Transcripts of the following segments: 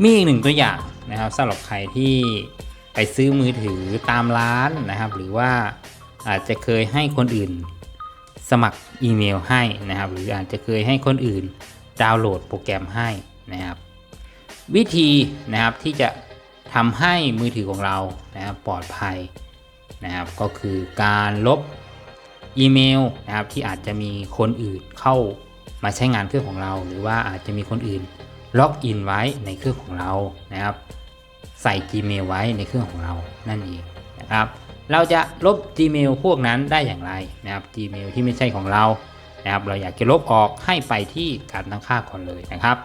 มีอีกหนึ่งตัวอย่างนะครับสำหรับใครที่ไปซื้อมือถือตามร้านนะครับ หรือว่าอาจจะเคยให้คนอื่นสมัครอีเมลให้นะครับ หรืออาจจะเคยให้คนอื่นดาวน์โหลดโปรแกรมให้นะครับ วิธีนะครับที่จะทำให้มือถือของเรานะครับปลอดภัยนะครับ ก็คือการลบอีเมลนะครับที่อาจจะมีคนอื่นเข้ามาใช้งานเครื่องของเรา หรือว่าอาจจะมีคนอื่น ล็อกอินไว้ในเครื่องของเรานะครับ ใส่ Gmail ไว้ในเครื่องของเรานั่นเองนะครับ เราจะลบ Gmail พวกนั้นได้อย่างไรนะครับ Gmail ที่ไม่ใช่ของเรานะครับ เราอยากจะลบออกให้ไปที่การตั้งค่าก่อนเลยนะครับ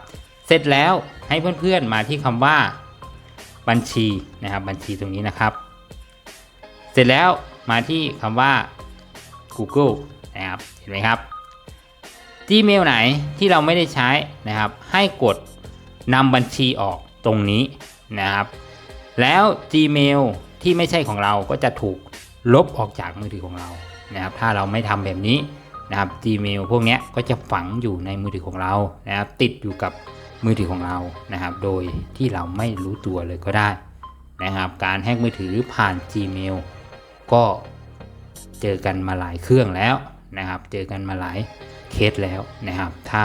เสร็จแล้วให้เพื่อนๆมาที่คำว่าบัญชีนะครับ บัญชีตรงนี้นะครับ เสร็จแล้วมาที่คำว่า Google นะครับเห็นไหมครับ Gmail ไหนที่เราไม่ได้ใช้นะครับ ให้กด นำบัญชีออกตรงนี้นะครับ แล้ว Gmail ที่ไม่ใช่ของเราก็จะถูกลบออกจากมือถือของเรานะครับ ถ้าเราไม่ทำแบบนี้นะครับ Gmail พวกนี้ก็จะฝังอยู่ในมือถือของเรานะครับ ติดอยู่กับมือถือของเรานะครับ โดยที่เราไม่รู้ตัวเลยก็ได้นะครับ การแฮกมือถือผ่าน Gmail ก็เจอกันมาหลายเครื่องแล้วนะครับ เจอกันมาหลายเคสแล้วนะครับ ถ้า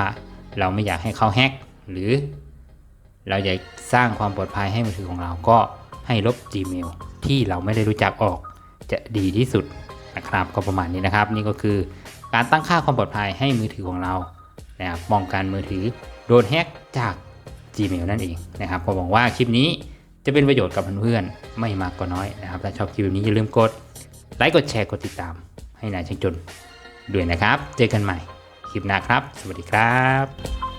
เราไม่อยากให้เขาแฮกหรือ เราอยากสร้างความปลอดภัยให้มือถือของเราก็ให้ลบ Gmail ที่เราไม่ได้รู้จักออกจะดีที่สุดนะครับก็ประมาณนี้นะครับ นี่ก็คือการตั้งค่าความปลอดภัยให้มือถือของเรานะครับป้องกันมือถือโดนแฮกจาก Gmail นั่นเองนะครับก็หวังว่าคลิปนี้จะเป็นประโยชน์กับเพื่อนๆไม่มากก็น้อยนะครับถ้าชอบคลิปนี้อย่าลืมกดไลค์กดแชร์กดติดตาม ให้นายช่างจนด้วยนะครับ เจอกันใหม่คลิปหน้าครับ สวัสดีครับ